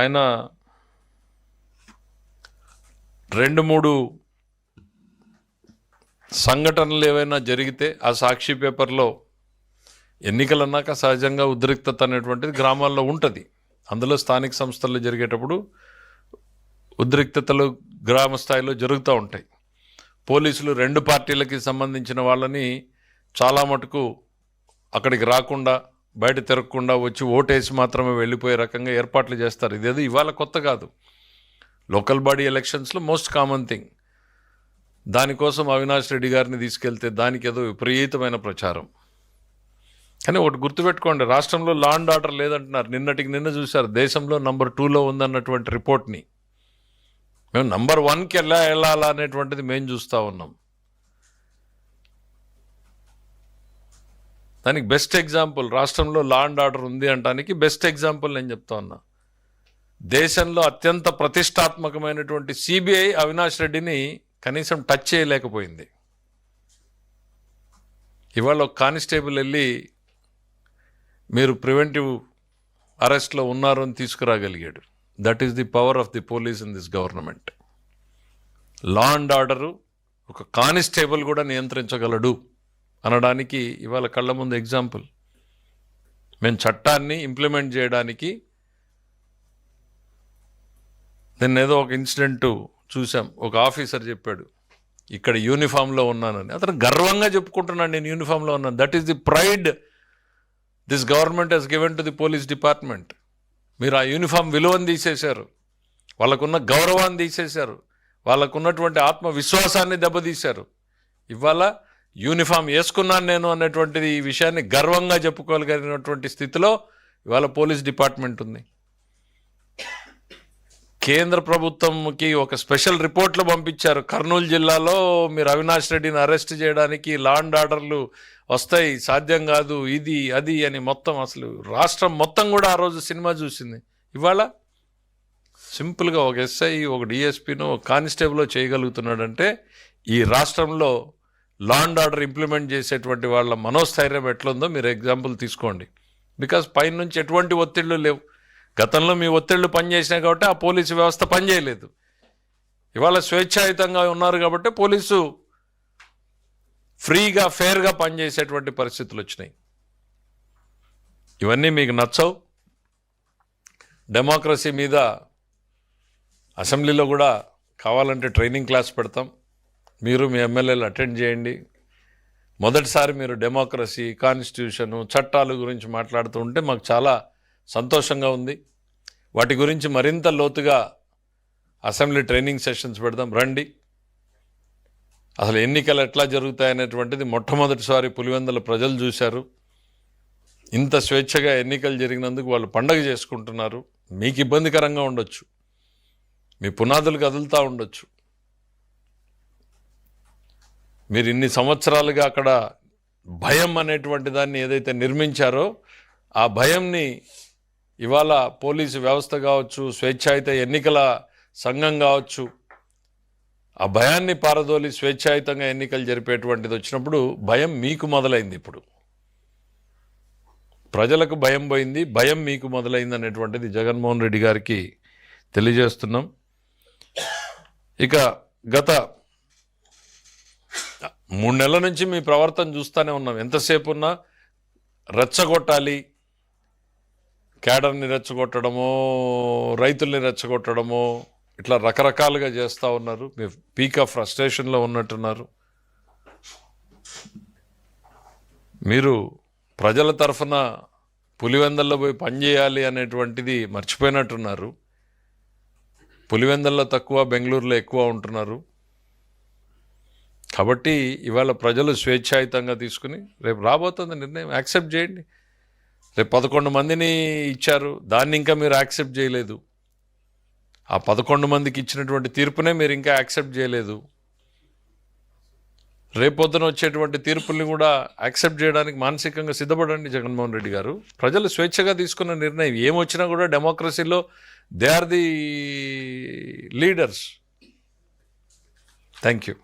ఆయన రెండు మూడు సంఘటనలు ఏవైనా జరిగితే ఆ సాక్షి పేపర్లో ఎన్నికలు అన్నాక సహజంగా ఉద్రిక్తత అనేటువంటిది గ్రామాల్లో ఉంటుంది. అందులో స్థానిక సంస్థల్లో జరిగేటప్పుడు ఉద్రిక్తతలు గ్రామ స్థాయిలో జరుగుతూ ఉంటాయి. పోలీసులు రెండు పార్టీలకి సంబంధించిన వాళ్ళని చాలా మటుకు అక్కడికి రాకుండా బయట తిరగకుండా వచ్చి ఓటేసి మాత్రమే వెళ్ళిపోయే రకంగా ఏర్పాట్లు చేస్తారు. ఇదేదో ఇవాళ కొత్త కాదు. లోకల్ బాడీ ఎలక్షన్స్లో మోస్ట్ కామన్ థింగ్. దానికోసం అవినాష్ రెడ్డి గారిని తీసుకెళ్తే దానికి ఏదో విపరీతమైన ప్రచారం. కానీ ఒకటి గుర్తుపెట్టుకోండి రాష్ట్రంలో లా అండ్ ఆర్డర్ లేదంటున్నారు. నిన్నటికి నిన్న చూశారు దేశంలో నంబర్ టూలో ఉందన్నటువంటి రిపోర్ట్ని. మేము నంబర్ వన్కి ఎలా వెళ్ళాలా అనేటువంటిది మేము చూస్తూ ఉన్నాం. దానికి బెస్ట్ ఎగ్జాంపుల్ రాష్ట్రంలో లా అండ్ ఆర్డర్ ఉంది అంటానికి బెస్ట్ ఎగ్జాంపుల్ నేను చెప్తా ఉన్నా. దేశంలో అత్యంత ప్రతిష్టాత్మకమైనటువంటి సిబిఐ అవినాష్ రెడ్డిని కనీసం టచ్ చేయలేకపోయింది. ఇవాళ ఒక కానిస్టేబుల్ వెళ్ళి మీరు ప్రివెంటివ్ అరెస్ట్లో ఉన్నారు అని తీసుకురాగలిగాడు. That is the power of the police in this government law and order ఒక కానిస్టేబుల్ కూడా నియంత్రించగలడు. అనడానికి ఇవాళ కళ్ళ ముందు ఎగ్జాంపుల్. మేము చట్టాన్ని ఇంప్లిమెంట్ చేయడానికి నిన్న ఏదో ఒక ఇన్సిడెంట్ చూసాం ఒక ఆఫీసర్ చెప్పాడు ఇక్కడ యూనిఫామ్లో ఉన్నానని. అతను గర్వంగా చెప్పుకుంటున్నాను నేను యూనిఫామ్లో ఉన్నాను. That is the pride this government has given to the police department మీరు ఆ యూనిఫామ్ విలువను తీసేశారు వాళ్ళకున్న గౌరవాన్ని తీసేశారు వాళ్ళకున్నటువంటి ఆత్మవిశ్వాసాన్ని దెబ్బతీశారు. ఇవాళ యూనిఫామ్ వేసుకున్నాను నేను అనేటువంటిది ఈ విషయాన్ని గర్వంగా చెప్పుకోగలిగినటువంటి స్థితిలో ఇవాళ పోలీస్ డిపార్ట్మెంట్ ఉంది. కేంద్ర ప్రభుత్వంకి ఒక స్పెషల్ రిపోర్ట్లు పంపించారు. కర్నూలు జిల్లాలో మీరు అవినాష్ రెడ్డిని అరెస్ట్ చేయడానికి లాండ్ ఆర్డర్లు వస్తాయి సాధ్యం కాదు ఇది అది అని మొత్తం అసలు రాష్ట్రం మొత్తం కూడా ఆ రోజు సినిమా చూసింది. ఇవాళ సింపుల్గా ఒక ఎస్ఐ ఒక డిఎస్పీను ఒక కానిస్టేబుల్లో చేయగలుగుతున్నాడంటే ఈ రాష్ట్రంలో లా అండ్ ఆర్డర్ ఇంప్లిమెంట్ చేసేటువంటి వాళ్ళ మనోస్థైర్యం ఎట్లుందో మీరు ఎగ్జాంపుల్ తీసుకోండి. బికాస్ పైనుంచి ఎటువంటి ఒత్తిళ్ళు లేవు. గతంలో మీ ఒత్తిళ్ళు పనిచేసినాయి కాబట్టి ఆ పోలీసు వ్యవస్థ పనిచేయలేదు. ఇవాళ స్వేచ్ఛాయుతంగా ఉన్నారు కాబట్టి పోలీసు ఫ్రీగా ఫేర్గా పనిచేసేటువంటి పరిస్థితులు వచ్చినాయి. ఇవన్నీ మీకు నచ్చవు. డెమోక్రసీ మీద అసెంబ్లీలో కూడా కావాలంటే ట్రైనింగ్ క్లాస్ పెడతాం. మీరు మీ ఎమ్మెల్యేలు అటెండ్ చేయండి. మొదటిసారి మీరు డెమోక్రసీ కాన్స్టిట్యూషను చట్టాలు గురించి మాట్లాడుతూ ఉంటే మాకు చాలా సంతోషంగా ఉంది. వాటి గురించి మరింత లోతుగా అసెంబ్లీ ట్రైనింగ్ సెషన్స్ పెడదాం. రండి. అసలు ఎన్నికలు ఎట్లా జరుగుతాయనేటువంటిది మొట్టమొదటిసారి పులివెందుల ప్రజలు చూశారు. ఇంత స్వేచ్ఛగా ఎన్నికలు జరిగినందుకు వాళ్ళు పండగ చేసుకుంటున్నారు. మీకు ఇబ్బందికరంగా ఉండొచ్చు. మీ పునాదులు కదులుతూ ఉండొచ్చు. మీరు ఇన్ని సంవత్సరాలుగా అక్కడ భయం అనేటువంటి దాన్ని ఏదైతే నిర్మించారో ఆ భయంని ఇవాళ పోలీసు వ్యవస్థ కావచ్చు స్వేచ్ఛాయుత ఎన్నికల సంఘం కావచ్చు ఆ భయాన్ని పారదోలి స్వేచ్ఛాయుతంగా ఎన్నికలు జరిపేటువంటిది వచ్చినప్పుడు భయం మీకు మొదలైంది ఇప్పుడు. ప్రజలకు భయం పోయింది భయం మీకు మొదలైంది అనేటువంటిది జగన్మోహన్ రెడ్డి గారికి తెలియజేస్తున్నాం. ఇక గత మూడు నెలల నుంచి మీ ప్రవర్తన చూస్తూనే ఉన్నాం. ఎంతసేపు ఉన్నా రెచ్చగొట్టాలి. క్యాడర్ని రెచ్చగొట్టడమో రైతుల్ని రెచ్చగొట్టడమో ఇట్లా రకరకాలుగా చేస్తూ ఉన్నారు. మీరు పీక్ ఆఫ్ ఫ్రస్ట్రేషన్లో ఉన్నట్టున్నారు. మీరు ప్రజల తరఫున పులివెందల్లో పోయి పనిచేయాలి అనేటువంటిది మర్చిపోయినట్టున్నారు. పులివెందల్లో తక్కువ బెంగళూరులో ఎక్కువ ఉంటున్నారు. కాబట్టి ఇవాళ ప్రజలు స్వేచ్ఛాయుతంగా తీసుకుని రేపు రాబోతుంది నిర్ణయం యాక్సెప్ట్ చేయండి. రేపు పదకొండు మందిని ఇచ్చారు. దాన్ని ఇంకా మీరు యాక్సెప్ట్ చేయలేదు. ఆ పదకొండు మందికి ఇచ్చినటువంటి తీర్పునే మీరు ఇంకా యాక్సెప్ట్ చేయలేదు. రేపొద్దున వచ్చేటువంటి తీర్పుల్ని కూడా యాక్సెప్ట్ చేయడానికి మానసికంగా సిద్ధపడండి జగన్మోహన్ రెడ్డి గారు. ప్రజలు స్వేచ్ఛగా తీసుకున్న నిర్ణయం ఏమొచ్చినా కూడా డెమోక్రసీలో they are the leaders. Thank you.